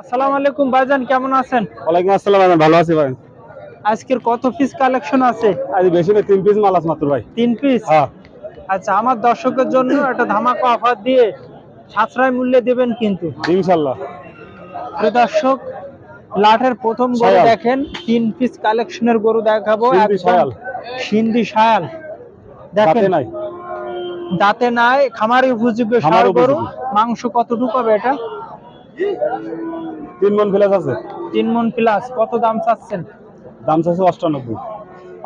আসসালামু আলাইকুম ভাইজান কেমন আছেন? ওয়ালাইকুম আসসালাম ভালো আছি ভাই। আজকের কত পিস কালেকশন আছে? আজ বেশি না তিন পিস মাল আছে মাত্র ভাই। তিন পিস হ্যাঁ। আচ্ছা আমার দর্শকের জন্য একটা ধামাকা অফার দিয়ে সাশ্রয় মূল্যে দেবেন কিন্তু। ইনশাল্লাহ। প্রিয় দর্শক লাঠের প্রথম গরু দেখেন তিন পিস কালেকশনের গরু দেখাবো। একদম। সিন্ধি শায়াল দাঁতে দেখেন নাই। দাঁতে নাই খামারি উপযোগ্য গরু। মাংস কতটুকু হবে এটা? তিন মন ফিলাস আছে? তিন মন প্লাস কত দাম চাচ্ছেন? দাম চাচ্ছে অষ্টানব্বই।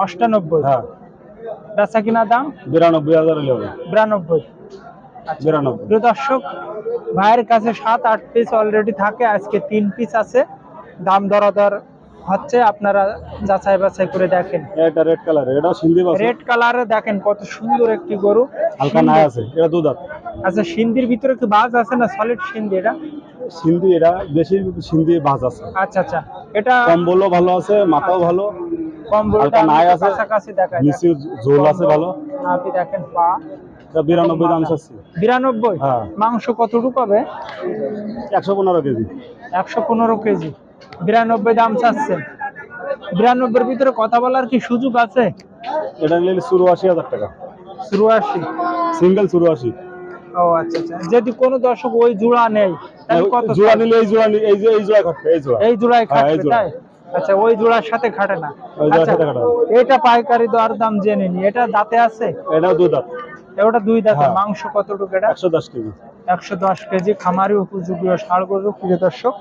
অষ্টানব্বই? হ্যাঁ। বেচা কিনা দাম? বিরানব্বই হাজার হলে হবে। বিরানব্বই। বিরানব্বই। প্রিয় দর্শক ভাইয়ের কাছে সাত আট পিস অলরেডি থাকে আজকে তিন পিস আছে। দাম দরাদর হচ্ছে আপনারা যাচাই বাছাই করে দেখেন। এটা রেড কালার এটা সিন্ধি বাস। রেড কালারে দেখেন কত সুন্দর একটি গরু। হালকা নাই আছে এটা দুধ আছে আচ্ছা সিন্ধির ভিতরে কি বাজ আছে না সলিড সিন্ধি এটা? সিন্ধি এটা বেশি সিন্ধি ভাজ আছে। আচ্ছা আচ্ছা। এটা কম্বলও ভালো আছে মাথাও ভালো। কম হালকা নাই আছে। কাছাকাছি দেখা নিচে ঝোল আছে ভালো। আপনি দেখেন পা। বিরানব্বই দাম চাচ্ছি বিরানব্বই? হ্যাঁ। মাংস কতটুকু হবে একশো পনেরো কেজি। একশো পনেরো কেজি। বিরানব্বই দাম চাচ্ছেন। বিরানব্বইয়ের ভিতরে কথা বলার কি সুযোগ আছে? এটা নিলে চুরাশি হাজার টাকা। চুরাশি সিঙ্গেল চুরাশি ও আচ্ছা আচ্ছা। যদি কোনো দর্শক ওই জোড়া নেই কত জোড়া নিলে এই জোড়া এই যে এই জোড়া এই জোড়া। এই জোড়ায় হ্যাঁ, খাটবে তাই? আচ্ছা ওই জোড়ার সাথে খাটে না। ওই জোড়ার আচ্ছা, সাথে খাটে না। এটা পাইকারি দর দাম জেনে নি। এটা দাঁতে আছে? এটাও দুধ আছে ওটা দুই দাঁতে। হ্যাঁ। মাংস কতটুকু এটা? একশো দশ কেজি। একশো দশ কেজি। খামারি উপযোগী ষাড় গরু প্রিয় দর্শক।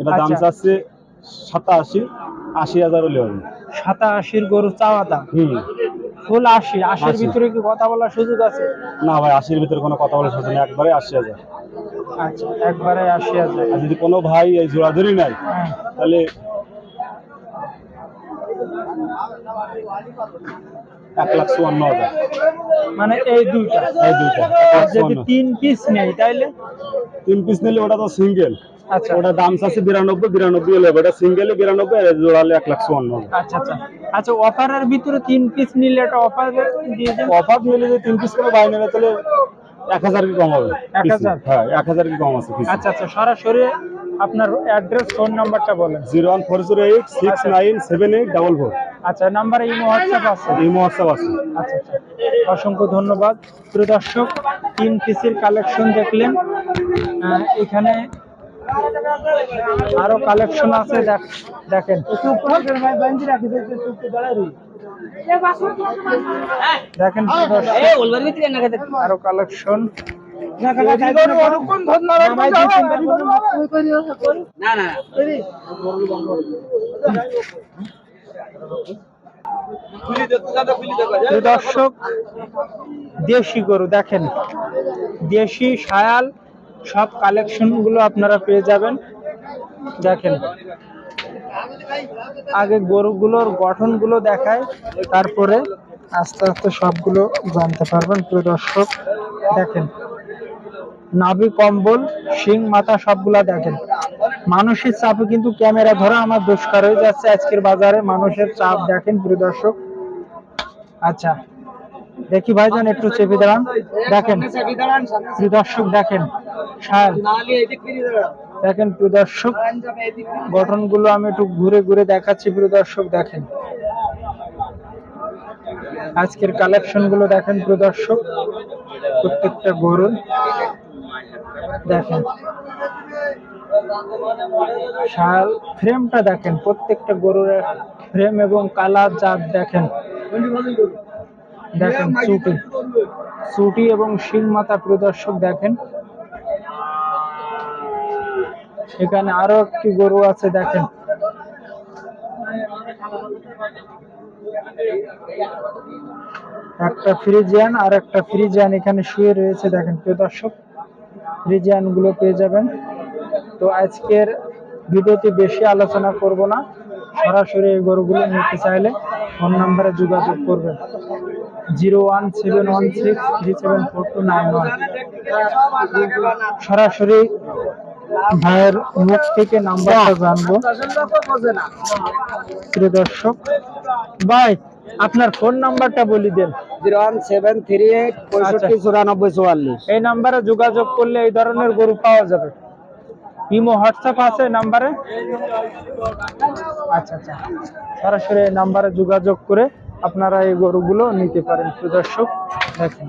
এটা দাম। চাচ্ছে সাতাশি আশি হাজার হলে হবে সাতাশির গরু চাওয়া দাম। হুম। ফুল আশি আশির আশি। ভিতরে কি কথা বলার সুযোগ আছে না ভাই আশির ভিতরে কোনো কথা বলে সুযোগ নেই একবারে আশি হাজার আচ্ছা একবারে আশি হাজার আর যদি কোনো ভাই এই জোড়াধরি নাই হ্যাঁ। তাহলে এক লাখ চুয়ান্ন হাজার। মানে এই দুইটা। এই দুইটা যদি তিন পিস নেই তাইলে? তিন পিস নিলে ওটা তো সিঙ্গেল আচ্ছা। ওটা দাম বিরানব্বই বিরানব্বই হলে ওটা সিঙ্গেলে বিরানব্বই জোড়ালে এক লাখ চুয়ান্ন আচ্ছা আচ্ছা। আচ্ছা অফারের ভিতরে তিন পিস নিলে একটা অফার দিয়ে অফার নিলে যে তিন পিস করে তাহলে এক হাজার কি কম হবে? এক হাজার? হ্যাঁ এক হাজার কি কম আছে আচ্ছা আচ্ছা। সরাসরি আপনার অ্যাড্রেস ফোন নাম্বারটা বলেন। Zero one four zero eight six nine seven eight double four আচ্ছা নাম্বারে ইমো হোয়াটসঅ্যাপ আছে? এই হোয়াটসঅ্যাপ আছে। আচ্ছা আচ্ছা। অসংখ্য ধন্যবাদ। প্রিয় দর্শক তিন পিসের কালেকশন দেখলেন। এখানে আরও কালেকশন আছে দেখ- দেখেন। দেখেন আরও কালেকশন প্রিয় দর্শক, দেশি গরু দেখেন। দেশি শায়াল সব কালেকশনগুলো আপনারা পেয়ে যাবেন। দেখেন, আগে গরুগুলোর গঠনগুলো দেখায়, তারপরে আস্তে আস্তে সবগুলো জানতে পারবেন। প্রিয় দর্শক, দেখেন, নাভি, কম্বল, শিং, মাথা সবগুলা দেখেন। মানুষের চাপে কিন্তু ক্যামেরা ধরা আমার দুষ্কার হয়ে যাচ্ছে আজকের বাজারে। মানুষের চাপ দেখেন প্রিয় দর্শক। আচ্ছা দেখি ভাইজান একটু চেপে দাঁড়ান। দেখেন, প্রিয় দর্শক দেখেন সার দেখেন প্রিয় দর্শক, গঠনগুলো আমি একটু ঘুরে ঘুরে দেখাচ্ছি প্রিয় দর্শক, দেখেন। আজকের কালেকশনগুলো দেখেন প্রিয় দর্শক। প্রত্যেকটা গরুর। দেখেন। শাল ফ্রেমটা দেখেন, প্রত্যেকটা গরুর ফ্রেম এবং কালার জাত দেখেন। দেখেন চুটি। চুটি এবং শিং মাথা প্রদর্শক দেখেন। এখানে আরও একটি গরু আছে, দেখেন। একটা ফ্রিজিয়ান আর একটা ফ্রিজিয়ান এখানে শুয়ে রয়েছে, দেখেন প্রিয় দর্শক ফ্রিজিয়ানগুলো পেয়ে যাবেন। তো আজকের ভিডিওতে বেশি আলোচনা করব না। সরাসরি এই গরুগুলো নিতে চাইলে ফোন নাম্বারে যোগাযোগ করবেন। Zero one seven one six three seven four two nine one. সরাসরি ভাইয়ের মুখ থেকে নাম্বারটা জানব। প্রিয় দর্শক ভাই আপনার ফোন নাম্বারটা বলি দেন। এই নাম্বারে যোগাযোগ করলে এই ধরনের গরু পাওয়া যাবে। ইমো, হোয়াটসঅ্যাপ আছে নাম্বারে? আচ্ছা আচ্ছা। সরাসরি নাম্বারে যোগাযোগ করে আপনারা এই গরুগুলো নিতে পারেন সুদর্শক দর্শক। দেখেন।